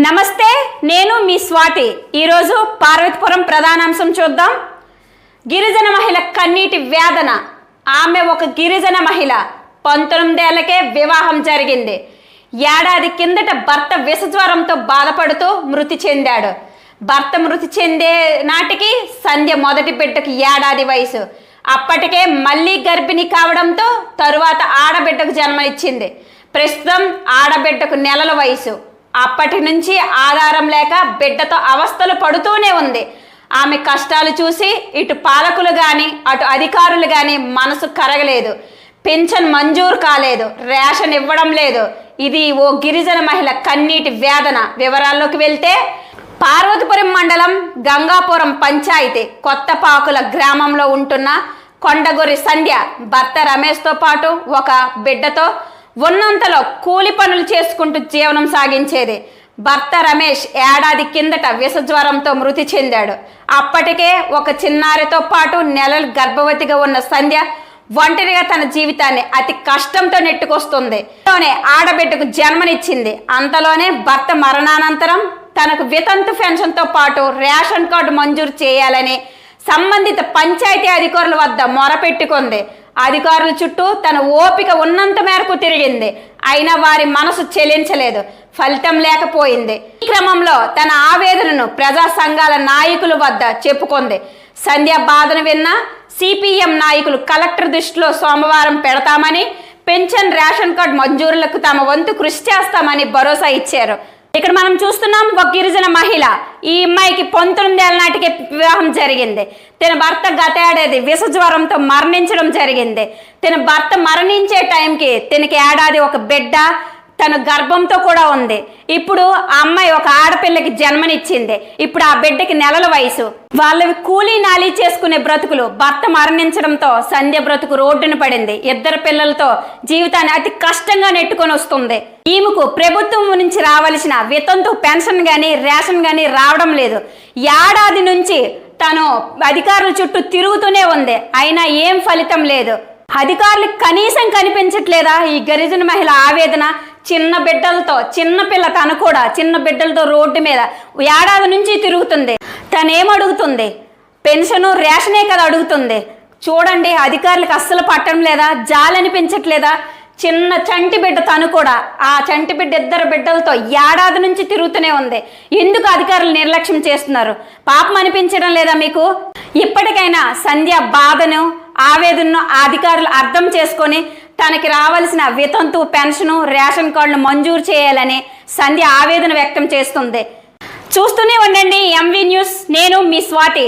నమస్తే నేను మీ స్వాతి. ఈరోజు పార్వతీపురం ప్రధానాంశం చూద్దాం. గిరిజన మహిళ కన్నీటి వేదన. ఆమె ఒక గిరిజన మహిళ. పంతొమ్మిదేళ్ళకే వివాహం జరిగింది. ఏడాది కిందట భర్త విషజ్వరంతో బాధపడుతూ మృతి చెందాడు. భర్త మృతి చెందే నాటికి సంధ్య మొదటి బిడ్డకు ఏడాది వయసు. అప్పటికే మళ్ళీ గర్భిణి కావడంతో తరువాత ఆడబిడ్డకు జన్మనిచ్చింది. ప్రస్తుతం ఆడబిడ్డకు నెలల వయసు. అప్పటి నుంచి ఆధారం లేక బిడ్డతో అవస్థలు పడుతూనే ఉంది. ఆమె కష్టాలు చూసి ఇటు పాలకులు కానీ అటు అధికారులు కానీ మనసు కరగలేదు. పెన్షన్ మంజూరు కాలేదు. రేషన్ ఇవ్వడం లేదు. ఇది ఓ గిరిజన మహిళ కన్నీటి వేదన. వివరాల్లోకి వెళ్తే పార్వతీపురం మండలం గంగాపురం పంచాయతీ కొత్తపాకుల గ్రామంలో ఉంటున్న కొండగురి సంధ్య భర్త రమేష్తో పాటు ఒక బిడ్డతో ఉన్నంతలో కూలి పనులు చేసుకుంటూ జీవనం సాగించేది. భర్త రమేష్ ఏడాది కిందట విషజ్వరంతో మృతి చెందాడు. అప్పటికే ఒక చిన్నారితో పాటు నెలలు గర్భవతిగా ఉన్న సంధ్య ఒంటరిగా తన జీవితాన్ని అతి కష్టంతో నెట్టుకొస్తుంది. ఆడబిడ్డకు జన్మనిచ్చింది. అంతలోనే భర్త మరణానంతరం తనకు వితంతు పెన్షన్తో పాటు రేషన్ కార్డు మంజూరు చేయాలని సంబంధిత పంచాయతీ అధికారుల వద్ద మొరపెట్టుకుంది. అధికారుల చుట్టూ తన ఓపిక ఉన్నంత మేరకు తిరిగింది. అయినా వారి మనసు చెలించలేదు. ఫలితం లేకపోయింది. ఈ క్రమంలో తన ఆవేదనను ప్రజా సంఘాల నాయకుల వద్ద చెప్పుకుంది. సంధ్య బాధను విన్న సిపిఎం నాయకులు కలెక్టర్ దృష్టిలో సోమవారం పెడతామని పెన్షన్ రేషన్ కార్డు మంజూరులకు తమ వంతు కృషి చేస్తామని భరోసా ఇచ్చారు. ఇక్కడ మనం చూస్తున్నాం ఒక గిరిజన మహిళ. ఈ అమ్మాయికి పంతొమ్మిది ఏళ్ళ నాటికి వివాహం జరిగింది. తన భర్త గత ఏడాది విషజ్వరంతో మరణించడం జరిగింది. తన భర్త మరణించే టైంకి తనకి ఏడాది ఒక బిడ్డ తన గర్భంతో కూడా ఉంది. ఇప్పుడు ఆ అమ్మాయి ఒక ఆడపిల్లకి జన్మనిచ్చింది. ఇప్పుడు ఆ బిడ్డకి నెలల వయసు. వాళ్ళవి కూలీ నాలీ చేసుకునే బ్రతుకులు భర్త మరణించడంతో సంధ్య బ్రతుకు రోడ్డున పడింది. ఇద్దరు పిల్లలతో జీవితాన్ని అతి కష్టంగా నెట్టుకొని వస్తుంది. ఈమెకు ప్రభుత్వం నుంచి రావలసిన వితంతు పెన్షన్ కానీ రేషన్ కానీ రావడం లేదు. ఏడాది నుంచి తను అధికారుల చుట్టూ తిరుగుతూనే ఉంది. అయినా ఏం ఫలితం లేదు. అధికారులకు కనీసం కనిపించట్లేదా ఈ గిరిజన మహిళ ఆవేదన? చిన్న బిడ్డలతో చిన్న పిల్ల తను కూడా చిన్న బిడ్డలతో రోడ్డు మీద ఏడాది నుంచి తిరుగుతుంది. తనేమడుగుతుంది అడుగుతుంది? పెన్షను రేషనే కదా అడుగుతుంది. చూడండి అధికారులకు అస్సలు పట్టడం లేదా? జాలనిపించట్లేదా చిన్న చంటి బిడ్డ తను కూడా ఆ చంటి బిడ్డ ఇద్దరు బిడ్డలతో ఏడాది నుంచి తిరుగుతూనే ఉంది. ఎందుకు అధికారులు నిర్లక్ష్యం చేస్తున్నారు? పాపం అనిపించడం లేదా మీకు? ఇప్పటికైనా సంధ్య బాధను ఆవేదనను అధికారులు అర్థం చేసుకొని తనకి రావాల్సిన వితంతు పెన్షను రేషన్ కార్డును మంజూరు చేయాలని సంధ్య ఆవేదన వ్యక్తం చేస్తుంది. చూస్తూనే ఉండండి ఎంవి న్యూస్. నేను మీ స్వాతి.